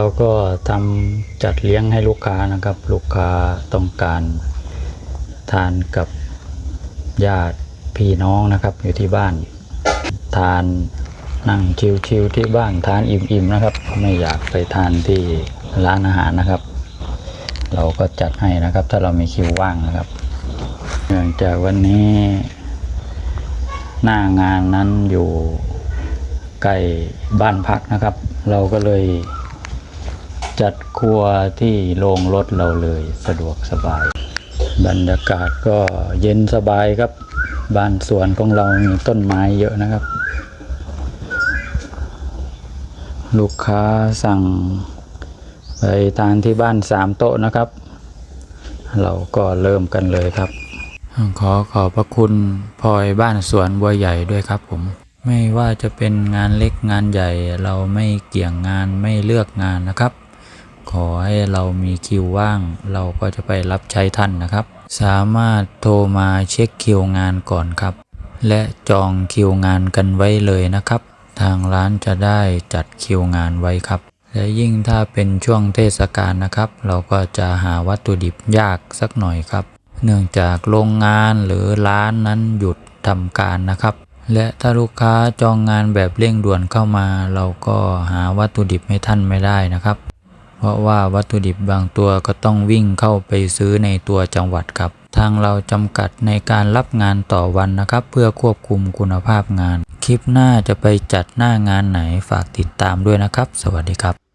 เราก็ทำจัดเลี้ยงให้ลูกค้านะครับ ลูกค้าต้องการทานกับญาติพี่น้องนะครับ อยู่ที่บ้าน ทานนั่งชิวๆที่บ้านทานอิ่มๆนะครับ ไม่อยากไปทานที่ร้านอาหารนะครับ เราก็จัดให้นะครับ ถ้าเรามีคิวว่างนะครับเนื่องจากวันนี้ หน้างานนั้นอยู่ใกล้บ้านพักนะครับ เราก็เลย จัดครัวที่โรงรถเราเลยสะดวกสบาย บรรยากาศก็เย็นสบายครับ บ้านสวนของเรามีต้นไม้เยอะนะครับ ลูกค้าสั่งไปทานที่บ้านสามโต๊ะนะครับ เราก็เริ่มกันเลยครับ ขอขอบพระคุณพลอยบ้านสวนบัวใหญ่ด้วยครับผมไม่ว่าจะเป็นงานเล็กงานใหญ่เราไม่เกี่ยงงานไม่เลือกงานนะครับ ขอให้เรามีคิวว่าง เราก็จะไปรับใช้ท่านนะครับ สามารถโทรมาเช็คคิวงานก่อนครับ และจองคิวงานกันไว้เลยนะครับ ทางร้านจะได้จัดคิวงานไว้ครับ และยิ่งถ้าเป็นช่วงเทศกาลนะครับ เราก็จะหาวัตถุดิบยากสักหน่อยครับ เนื่องจากโรงงานหรือร้านนั้นหยุดทำการนะครับและถ้าลูกค้าจองงานแบบเร่งด่วนเข้ามา เราก็หาวัตถุดิบให้ท่านไม่ได้นะครับ เพราะว่าวัตถุดิบบางตัวก็ต้องวิ่งเข้าไปซื้อในตัวจังหวัดครับ ทางเราจำกัดในการรับงานต่อวันนะครับ เพื่อควบคุมคุณภาพงาน คลิปหน้าจะไปจัดหน้างานไหนฝากติดตามด้วยนะครับ สวัสดีครับ